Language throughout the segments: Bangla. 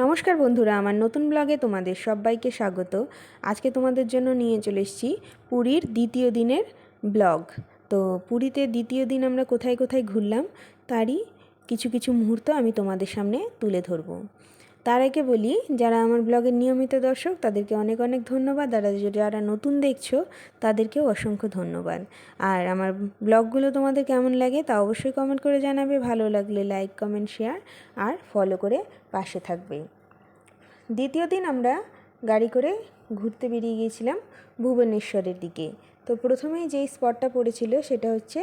নমস্কার বন্ধুরা, আমার নতুন ব্লগে তোমাদের সবাইকে স্বাগত। আজকে তোমাদের জন্য নিয়ে চলে এসেছি পুরীর দ্বিতীয় দিনের ব্লগ। তো পুরীতে দ্বিতীয় দিন আমরা কোথায় কোথায় ঘুরলাম, তারই কিছু কিছু মুহূর্ত আমি তোমাদের সামনে তুলে ধরবো। তার আগে বলি, যারা আমার ব্লগের নিয়মিত দর্শক, তাদেরকে অনেক অনেক ধন্যবাদ। আর যারা নতুন দেখছ, তাদেরকেও অসংখ্য ধন্যবাদ। আর আমার ব্লগগুলো তোমাদের কেমন লাগে, তা অবশ্যই কমেন্ট করে জানাবে। ভালো লাগলে লাইক কমেন্ট শেয়ার আর ফলো করে পাশে থাকবে। দ্বিতীয় দিন আমরা গাড়ি করে ঘুরতে বেরিয়ে গিয়েছিলাম ভুবনেশ্বরের দিকে। তো প্রথমেই যেই স্পটটা পড়েছিল, সেটা হচ্ছে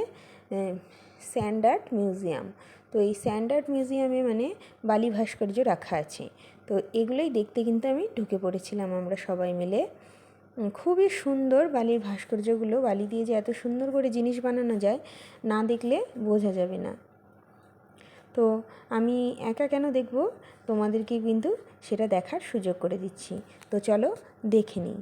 স্যান্ড আর্ট মিউজিয়াম তো এই স্যান্ড আর্ট মিউজিয়ামে মানে বালি ভাস্কর্য রাখা আছে। তো এগুলোই দেখতে কিন্তু আমি ঢুকে পড়েছিলাম আমরা সবাই মিলে। খুবই সুন্দর বালির ভাস্কর্যগুলো, বালি দিয়ে যে এত সুন্দর করে জিনিস বানানো যায়, না দেখলে বোঝা যাবে না। তো আমি একা কেন দেখব? তোমাদেরকে কিন্তু সেটা দেখার সুযোগ করে দিচ্ছি। তো চলো দেখে নিই।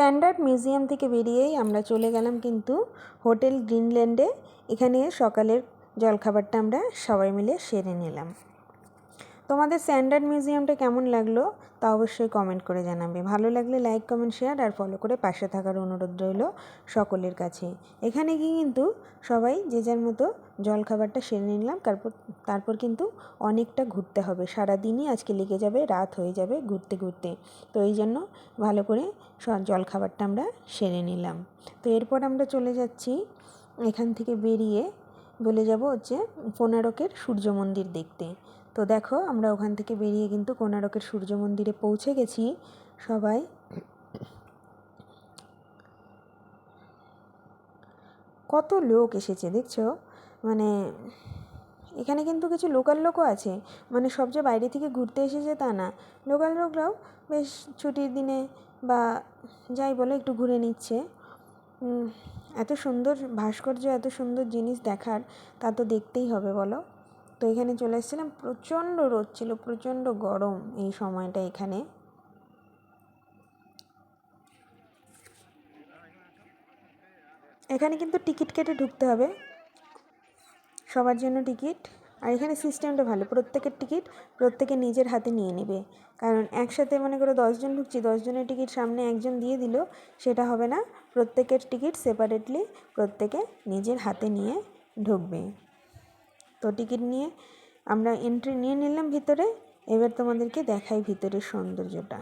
স্যান্ডার্ড মিউজিয়াম থেকে বেরিয়েই আমরা চলে গেলাম কিন্তু হোটেল গ্রিনল্যান্ডে। এখানে সকালের জলখাবারটা আমরা সবাই মিলে সেরে নিলাম। তোমাদের স্যান্ডার্ড মিউজিয়ামটা কেমন লাগল তা অবশ্যই কমেন্ট করে জানাবে। ভালো লাগলে লাইক কমেন্ট শেয়ার আর ফলো করে পাশে থাকার অনুরোধ রইল সকলের কাছে। এখানে গিয়ে কিন্তু সবাই যে যার মতো জলখাবারটা সেরে নিলাম, তারপর তারপর কিন্তু অনেকটা ঘুরতে হবে। সারা দিনই আজকে লেগে যাবে, রাত হয়ে যাবে ঘুরতে ঘুরতে। তো এই জন্য ভালো করে জলখাবারটা আমরা সেরে নিলাম। তো এরপর আমরা চলে যাচ্ছি, এখান থেকে বেরিয়ে বলে যাব হচ্ছে কোনারকের সূর্য মন্দির দেখতে। তো দেখো, আমরা ওখান থেকে বেরিয়ে কিন্তু কোনারকের সূর্য মন্দিরে পৌঁছে গেছি সবাই। কত লোক এসেছে দেখছ? মানে এখানে কিন্তু কিছু লোকাল লোকও আছে। মানে সব যে বাইরে থেকে ঘুরতে এসেছে তা না। লোকাল লোকরাও বেশ ছুটির দিনে বা যাই বলে একটু ঘুরে নিচ্ছে। এত সুন্দর ভাস্কর্য, এত সুন্দর জিনিস দেখার তা তো দেখতেই হবে, বলো। তো এখানে চলে এসেছিলাম, প্রচণ্ড রোদ ছিল, প্রচণ্ড গরম এই সময়টা এখানে। এখানে কিন্তু টিকিট কেটে ঢুকতে হবে, সবার জন্য টিকিট। আর এখানে সিস্টেমটা ভালো, প্রত্যেকের টিকিট প্রত্যেকে নিজের হাতে নিয়ে নেবে। কারণ একসাথে মনে করো দশজন ঢুকছি দশজনের টিকিট সামনে একজন দিয়ে দিল, সেটা হবে না, প্রত্যেকের টিকিট সেপারেটলি প্রত্যেকে নিজের হাতে নিয়ে ঢুকবে। তো টিকিট নিয়ে আমরা এন্ট্রি নিয়ে নিলাম ভিতরে। এবার তোমাদেরকে দেখাই ভিতরের সৌন্দর্যটা।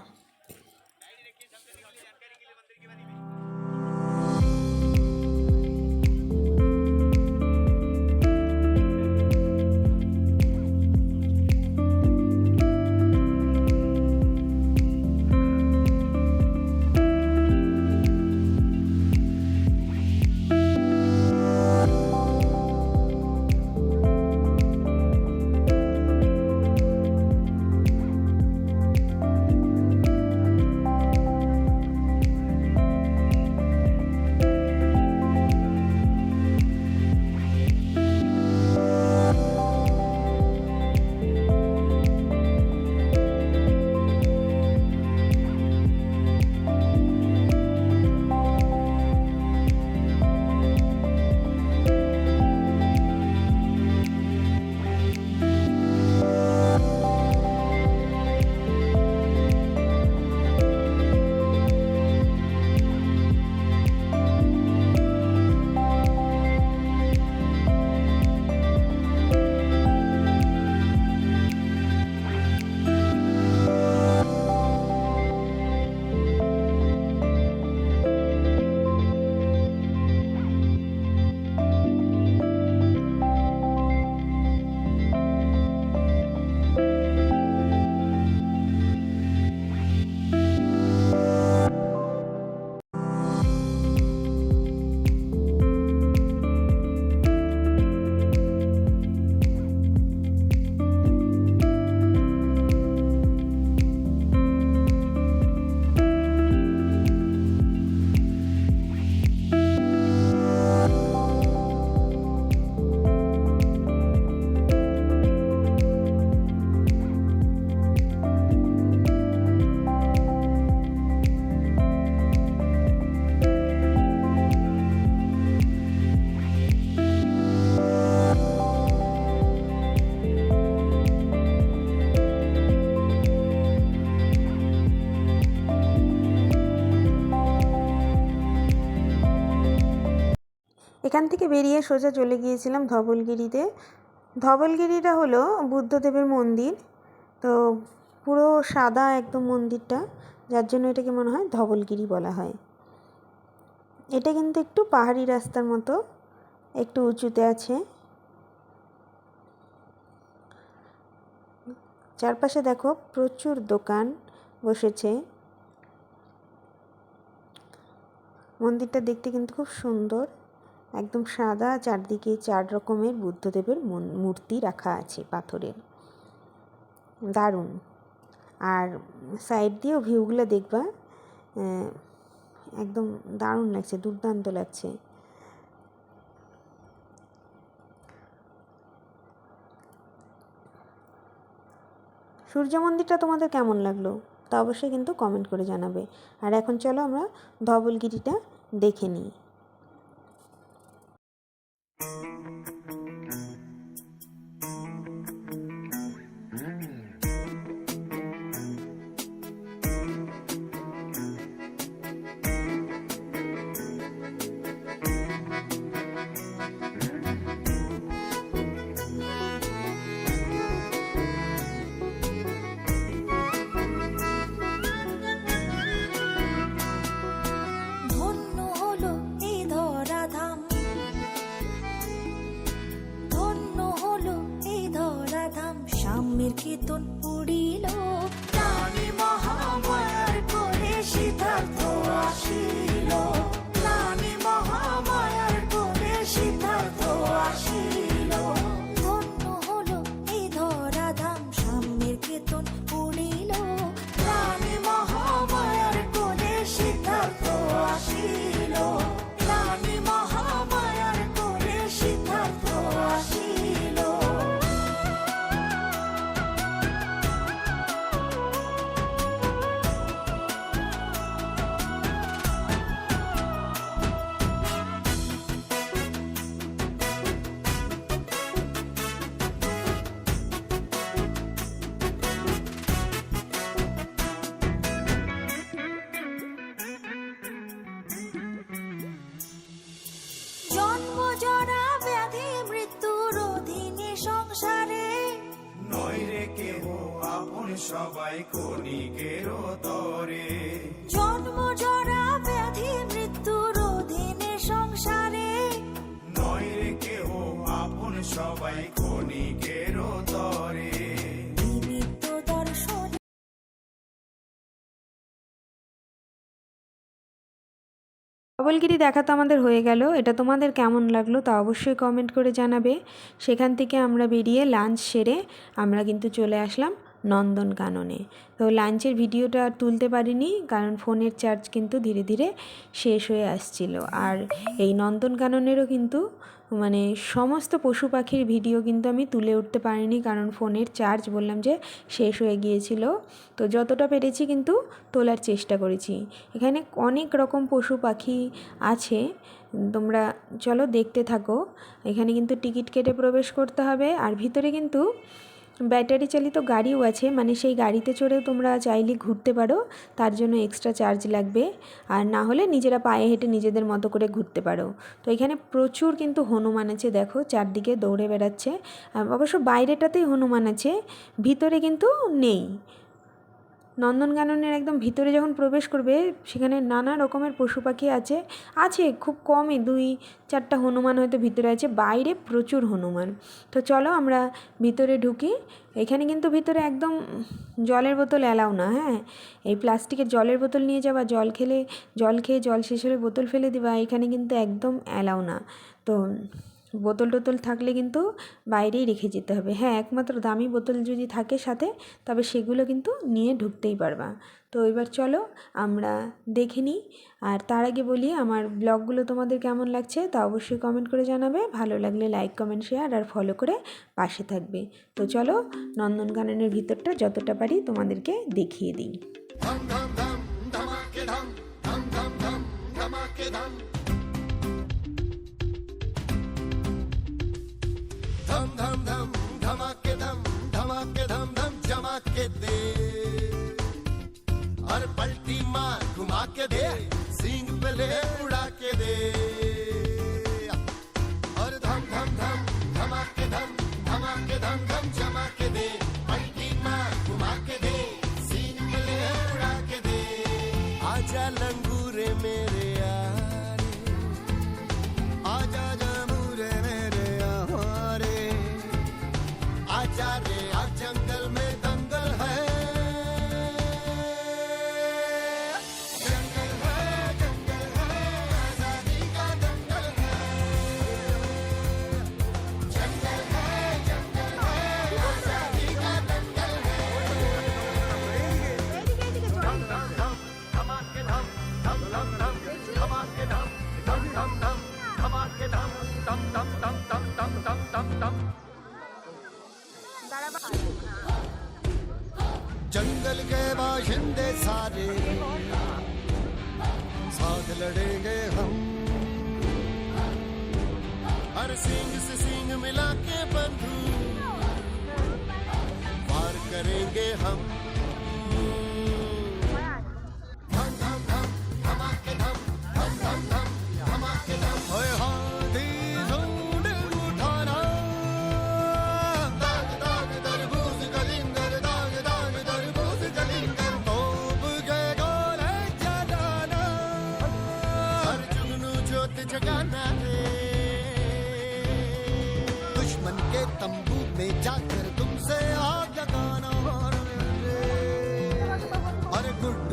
এখান থেকে বেরিয়ে সোজা চলে গিয়েছিলাম ধবলগিরিতে। ধবলগিরিটা হলো বুদ্ধদেবের মন্দির। তো পুরো সাদা একদম মন্দিরটা, যার জন্য এটাকে মনে হয় ধবলগিরি বলা হয়। এটা কিন্তু একটু পাহাড়ি রাস্তার মতো, একটু উঁচুতে আছে। চারপাশে দেখো প্রচুর দোকান বসেছে। মন্দিরটা দেখতে কিন্তু খুব সুন্দর। একদম সাদা, চারদিকে চার রকমের বুদ্ধদেবের মূর্তি রাখা আছে পাথরের। দারুণ। আর সাইড দিয়েও ভিউগুলো দেখবা একদম দারুণ লাগছে, দুর্দান্ত লাগছে। সূর্য মন্দিরটা তোমাদের কেমন লাগল? তা অবশ্যই কিন্তু কমেন্ট করে জানাবে। আর এখন চলো আমরা ধবলগিরিটা দেখে নিই। Thank you. সাম্যের কীর্তন সবাই কণিকের তরে। জন্ম জরা ব্যাধি মৃত্যুর অধীনে সংসারে। নয় রে কেহ আপন সবাই কণিকের তরে। ধবলগিরি দেখা তো আমাদের হয়ে গেল। এটা তোমাদের কেমন লাগল তা অবশ্যই কমেন্ট করে জানাবে। সেখান থেকে আমরা বেরিয়ে লাঞ্চ সেরে আমরা কিন্তু চলে আসলাম। নন্দনকাননে। তো লাঞ্চের ভিডিওটা আর তুলতে পারিনি, কারণ ফোনের চার্জ কিন্তু ধীরে ধীরে শেষ হয়ে আসছিল। আর এই নন্দনকাননেরও কিন্তু মানে সমস্ত পশু পাখির ভিডিও কিন্তু আমি তুলে উঠতে পারিনি, কারণ ফোনের চার্জ বললাম যে শেষ হয়ে গিয়েছিল। তো যতটা পেরেছি কিন্তু তোলার চেষ্টা করেছি। এখানে অনেক রকম পশু পাখি আছে, তোমরা চলো দেখতে থাকো। এখানে কিন্তু টিকিট কেটে প্রবেশ করতে হবে, আর ভিতরে কিন্তু ব্যাটারি চালিত গাড়িও আছে মানে সেই গাড়িতে চড়েও তোমরা চাইলে ঘুরতে পারো, তার জন্য এক্সট্রা চার্জ লাগবে। আর না হলে নিজেরা পায়ে হেঁটে নিজেদের মতো করে ঘুরতে পারো। তো এখানে প্রচুর কিন্তু হনুমান আছে, দেখো, চারদিকে দৌড়ে বেড়াচ্ছে। অবশ্য বাইরেটাতেই হনুমান আছে, ভিতরে কিন্তু নেই। নন্দনকাননের একদম ভিতরে যখন প্রবেশ করবে, সেখানে নানা রকমের পশু পাখি আছে। আছে, খুব কমই, দুই চারটা হনুমান হয়তো ভিতরে আছে, বাইরে প্রচুর হনুমান। তো চলো আমরা ভিতরে ঢুকি। এখানে কিন্তু ভিতরে একদম জলের বোতল অ্যালাউ না হ্যাঁ? এই প্লাস্টিকের জলের বোতল নিয়ে যাওয়া, জল খেলে, জল খেয়ে জল শেষ হলে বোতল ফেলে দেওয়া এখানে কিন্তু একদম অ্যালাউ না। তো বোতল টোতল থাকলে কিন্তু বাইরেই রেখে যেতে হবে। হ্যাঁ একমাত্র দামি বোতল যদি থাকে সাথে, তবে সেগুলো কিন্তু নিয়ে ঢুকতেই পারবা। তো এবার চলো আমরা দেখে নিই। আর তার আগে বলি, আমার ব্লগগুলো তোমাদের কেমন লাগছে তা অবশ্যই কমেন্ট করে জানাবে। ভালো লাগলে লাইক কমেন্ট শেয়ার আর ফলো করে পাশে থাকবে। তো চলো নন্দনকাননের ভিতরটা যতটা পারি তোমাদেরকে দেখিয়ে দিই। के दे। और पलटी मार घुमा के दे। सींग पे ले उड़ा के दे। जंगल के बाशिंदे सारे। साथ लड़ेंगे हम। हर सिंह से सिंह मिला के बंधु। पार करेंगे हम।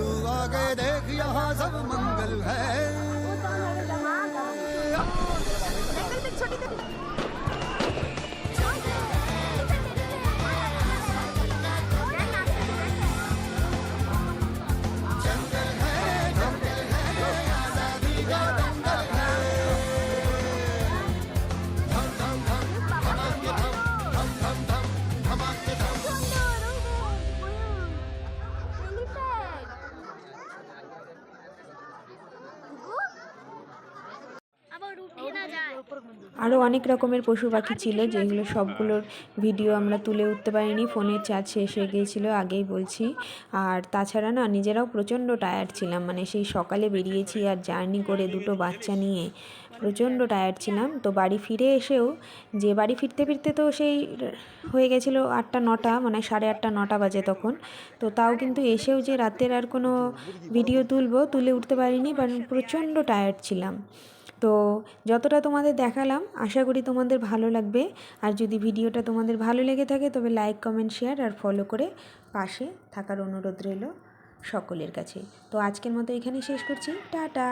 अरे आगे देख यहाँ सब मंगल है। जंगल আরও অনেক রকমের পশু পাখি ছিল, যেগুলো সবগুলোর ভিডিও আমরা তুলে উঠতে পারিনি। ফোনের চার্জ শেষ হয়ে গিয়েছিল, আগেই বলছি। আর তাছাড়া না, নিজেরাও প্রচণ্ড টায়ার্ড ছিলাম। মানে সেই সকালে বেরিয়েছি আর জার্নি করে দুটো বাচ্চা নিয়ে প্রচণ্ড টায়ার্ড ছিলাম। তো বাড়ি ফিরে এসেও, যে বাড়ি ফিরতে ফিরতে তো সেই হয়ে গেছিল আটটা, নটা মানে সাড়ে আটটা, নটা বাজে তখন। তো তাও কিন্তু এসেও যে রাতের আর কোনো ভিডিও তুলবো, তুলে উঠতে পারিনি, কারণ প্রচণ্ড টায়ার্ড ছিলাম। তো যতটা তোমাদের দেখালাম, আশা করি তোমাদের ভালো লাগবে। আর যদি ভিডিওটা তোমাদের ভালো লেগে থাকে, তবে লাইক কমেন্ট শেয়ার আর ফলো করে পাশে থাকার অনুরোধ রইল সকলের কাছে। তো আজকের মতো এখানে শেষ করছি। টাটা!